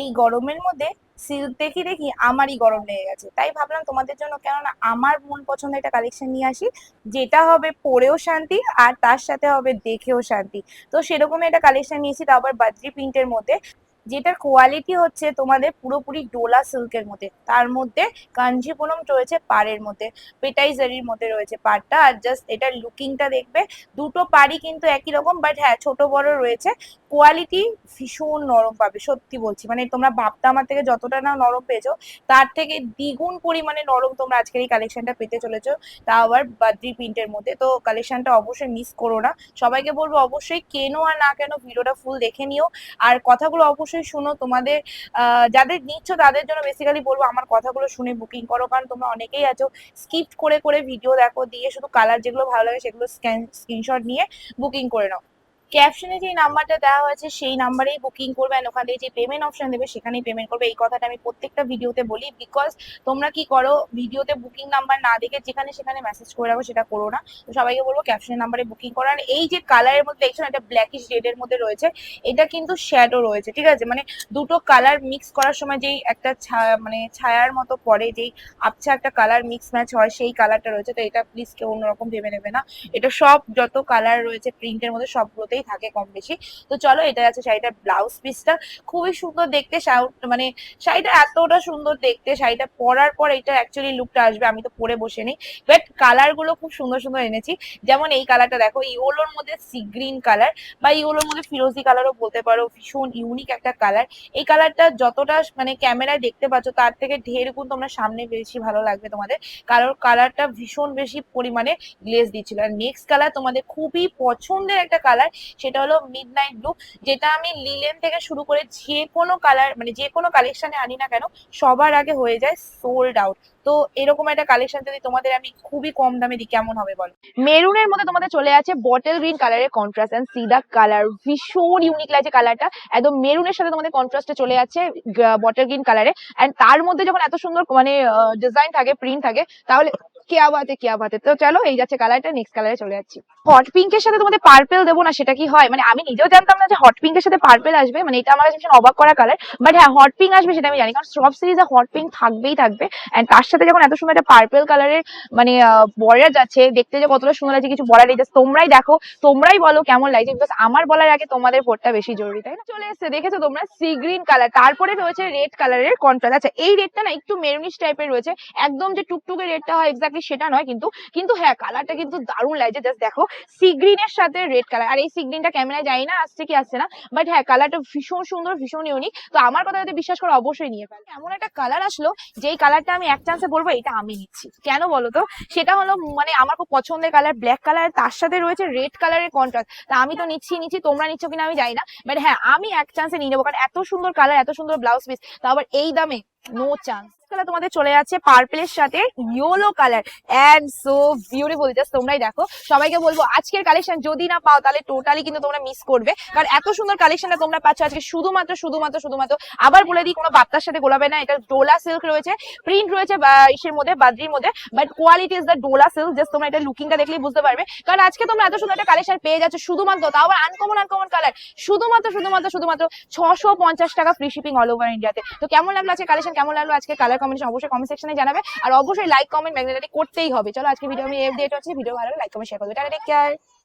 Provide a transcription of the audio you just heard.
এই গরমের মধ্যে দেখি দেখি আমারই গরম লেগে গেছে। তাই ভাবলাম তোমাদের জন্য কেননা আমার মন পছন্দ একটা কালেকশন নিয়ে আসি, যেটা হবে পরেও শান্তি আর তার সাথে হবে দেখেও শান্তি। তো সেরকমই একটা কালেকশন নিয়েছি তারপর আবার বাদ্রি প্রিন্টের মধ্যে। যেটার কোয়ালিটি হচ্ছে তোমাদের পুরোপুরি ডোলা সিল্কের মধ্যে। তার মধ্যে কাঞ্জিপুরম রয়েছে পাড়ের মধ্যে, পেটাইজারির মধ্যে রয়েছে পাড়টা, আর জাস্ট এটার লুকিংটা দেখবে, দুটো পাড়ই কিন্তু একই রকম বাট হ্যাঁ ছোট বড় রয়েছে। কোয়ালিটি ভীষণ নরম পাবে, সত্যি বলছি। মানে তোমরা ভাবতে আমার থেকে যতটা না নরম পেয়েছ, তার থেকে দ্বিগুণ পরিমাণে নরম তোমরা আজকের এই কালেকশনটা পেতে চলেছো। তা আবার বাদ্রি প্রিন্টের মধ্যে। তো কালেকশনটা অবশ্যই মিস করো না। সবাইকে বলব অবশ্যই কেনো আর না কেন ভিডিওটা ফুল দেখে নিও। আর কথাগুলো অবশ্যই শুনো, তোমাদের যাদের নিচ্ছ তাদের জন্য বেসিক্যালি বলব আমার কথাগুলো শুনে বুকিং করো, কারণ তোমরা অনেকেই আছো স্কিপ করে করে ভিডিও দেখো, দিয়ে শুধু কালার যেগুলো ভালো লাগে সেগুলো স্ক্যান স্ক্রিনশট নিয়ে বুকিং করে নাও। ক্যাপশনে যে নাম্বারটা দেওয়া হয়েছে, সেই নাম্বারেই বুকিং করবে and ওখান থেকে যে পেমেন্ট অপশন দেবে, সেখানেই পেমেন্ট করবে। এই কথাটা আমি প্রত্যেকটা ভিডিওতে বলি বিকজ তোমরা কি করো ভিডিওতে বুকিং নাম্বার না দেখে যেখানে সেখানে মেসেজ করে রাখো, সেটা করো না। তো সবাইকে বলব ক্যাপশনের নাম্বারে বুকিং করো। আর এই যে কালারের মধ্যে দেখছ এটা ব্ল্যাকিশ রেডের মধ্যে রয়েছে, এটা কিন্তু শ্যাডো রয়েছে, ঠিক আছে? মানে দুটো কালার মিক্স করার সময় যেই একটা মানে ছায়ার মতো পড়ে, যেই আবছা একটা কালার মিক্স ম্যাচ হয়, সেই কালারটা রয়েছে। তো এটা প্লিজ কেউ অন্যরকম ভেবে নেবে না। এটা সব যত কালার রয়েছে প্রিন্টের মধ্যে সবগুলোতেই থাকে কম বেশি। তো চলো এটা আছে শাড়িটার ব্লাউজ পিসটা খুবই সুন্দর দেখতে মানে শাড়িটা এতটা সুন্দর দেখতে, শাড়িটা পরার পর এটা অ্যাকচুয়ালি লুকটা আসবে, আমি তো পরে বসে নেই। বাট কালারগুলো খুব সুন্দর সুন্দর এনেছি। যেমন এই কালারটা দেখো ইওলোর মধ্যে সি গ্রিন কালার বা ইওলোর মধ্যে ফিরোজি কালারও বলতে পারো, ভীষণ ইউনিক একটা কালার এই কালারটা যতটা মানে ক্যামেরায় দেখতে পাচ্ছ, তার থেকে ঢের গুণ তোমরা সামনে বেশি ভালো লাগবে তোমাদের। কারণ কালারটা ভীষণ বেশি পরিমাণে গ্লেজ দিচ্ছিল। আর নেক্সট কালার তোমাদের খুবই পছন্দের একটা কালার সেটা হলো মিড নাইট ব্লু যেটা আমি লিলেন থেকে শুরু করে যে কোনো কালার মানে যে কোনো কালেকশনে আনি না কেন, সবার আগে হয়ে যায় সোল্ড আউট তো এরকম একটা কালেকশন যদি তোমাদের আমি খুবই কম দামে দিই, কেমন হবে বলো? মেরুনের মধ্যে তোমাদের চলে আছে বটল গ্রিন কালারের contrast and see the colour ভীষণ ইউনিক লাগছে কালারটা একদম মেরুনের সাথে তোমাদের কন্ট্রাস্টে চলে যাচ্ছে বটল গ্রিন কালারে এন্ড তার মধ্যে যখন এত সুন্দর মানে ডিজাইন থাকে প্রিন্ট থাকে, তাহলে কেয়া বাতে কেয়া বাতে তো চলো, এই যাচ্ছে কালারটা নেক্সট কালারে চলে যাচ্ছি। হট পিঙ্কের সাথে তোমাদের পার্পেল দেবো না, সেটা কি হয়? মানে আমি নিজেও জানতাম না যে হট পিঙ্কের সাথে পার্পেল আসবে মানে এটা আমার কাছে অবাক করা কালার বাট হ্যাঁ হট পিঙ্ক আসবে সেটা আমি জানি, কারণ সব সিরিজে হট পিঙ্ক থাকবেই থাকবে এন্ড তার সাথে যখন এত সুন্দর একটা পার্পেল কালারের মানে বর্ডার যাচ্ছে, দেখতে যে কতটা সুন্দর লাগছে, কিছু বলার নেই, just তোমরাই দেখো, তোমরাই বলো কেমন লাগছে বিকজ আমার বলার আগে তোমাদের ভোটটা বেশি জরুরি, তাই না? চলে এসেছে, দেখেছ তোমরা? সি গ্রিন কালার তারপরে রয়েছে রেড কালারের কন্ট্রাস্ট আচ্ছা এই রেডটা না একটু মেরুনিশ টাইপের রয়েছে, একদম যে টুকটুকে রেডটা হয় এক্স্যাক্টলি সেটা নয়, কিন্তু কিন্তু হ্যাঁ কালারটা কিন্তু দারুণ লাগছে। জাস্ট দেখো সি গ্রিনের সাথে রেড কালার আর এই সি গ্রিনটা ক্যামেরায় যাই না, আসছে কি আসছে না বাট হ্যাঁ কালারটা ভীষণ সুন্দর, ভীষণ ইউনিক তো আমার কথা যদি বিশ্বাস করে, অবশ্যই নিয়ে ফেলে। এমন একটা কালার আসলো, যেই কালারটা আমি এক চান্সে বলব, এটা আমি নিচ্ছি। কেন বলো তো? সেটা হলো মানে আমার খুব পছন্দের কালার ব্ল্যাক কালার তার সাথে রয়েছে রেড কালারের কন্ট্রাস্ট তা আমি তো নিচ্ছি নিচ্ছি, তোমরা নিচ্ছ কিনা আমি জানি না বাট হ্যাঁ আমি এক চান্সে নিয়ে নেব, কারণ এত সুন্দর কালার এত সুন্দর ব্লাউজ পিস তা আবার এই দামে নো চান্স কালার তোমাদের চলে যাচ্ছে পার্পেলের সাথে yellow colour and so beautiful just তোমরাই দেখো। সবাইকে বলব, আজকের কালেকশন যদি না পাও, তাহলে টোটালি কিন্তু তোমরা মিস করবে। কারণ এত সুন্দর কালেকশনটা তোমরা পাচ্ছ আজকে শুধুমাত্র শুধুমাত্র শুধুমাত্র। আবার বলে দিই, কোনো বাপ্তার সাথে গোলাবে না, এটা ডোলা সিল্ক রয়েছে। প্রিন্ট রয়েছে ইসের মধ্যে, বাদ্রির মধ্যে but quality is the Dola silk just তোমরা এটা লুকিংটা দেখলেই বুঝতে পারবে। কারণ আজকে তোমরা এত সুন্দর একটা কালেকশন পেয়ে যাচ্ছ শুধুমাত্র, তাও আবার আনকমন আনকমন কালার শুধুমাত্র শুধুমাত্র শুধুমাত্র ছশো পঞ্চাশ টাকা ফ্রি শিপিং অল ওভার ইন্ডিয়াতে তো। কেমন লাগল আজকে কালেকশন কেমন লাগল আজকে কালার কম্বিনেশন অবশ্যই কমেন্ট সেকশনে জানাবে। আর অবশ্যই লাইক কমেন্ট ম্যাগনেটারি করতেই হবে। চলো আজকে ভিডিও আমি এফ দিয়ে হচ্ছে ভিডিও ভালো লাইক কমেন্ট শেয়ার করবে। Tata take care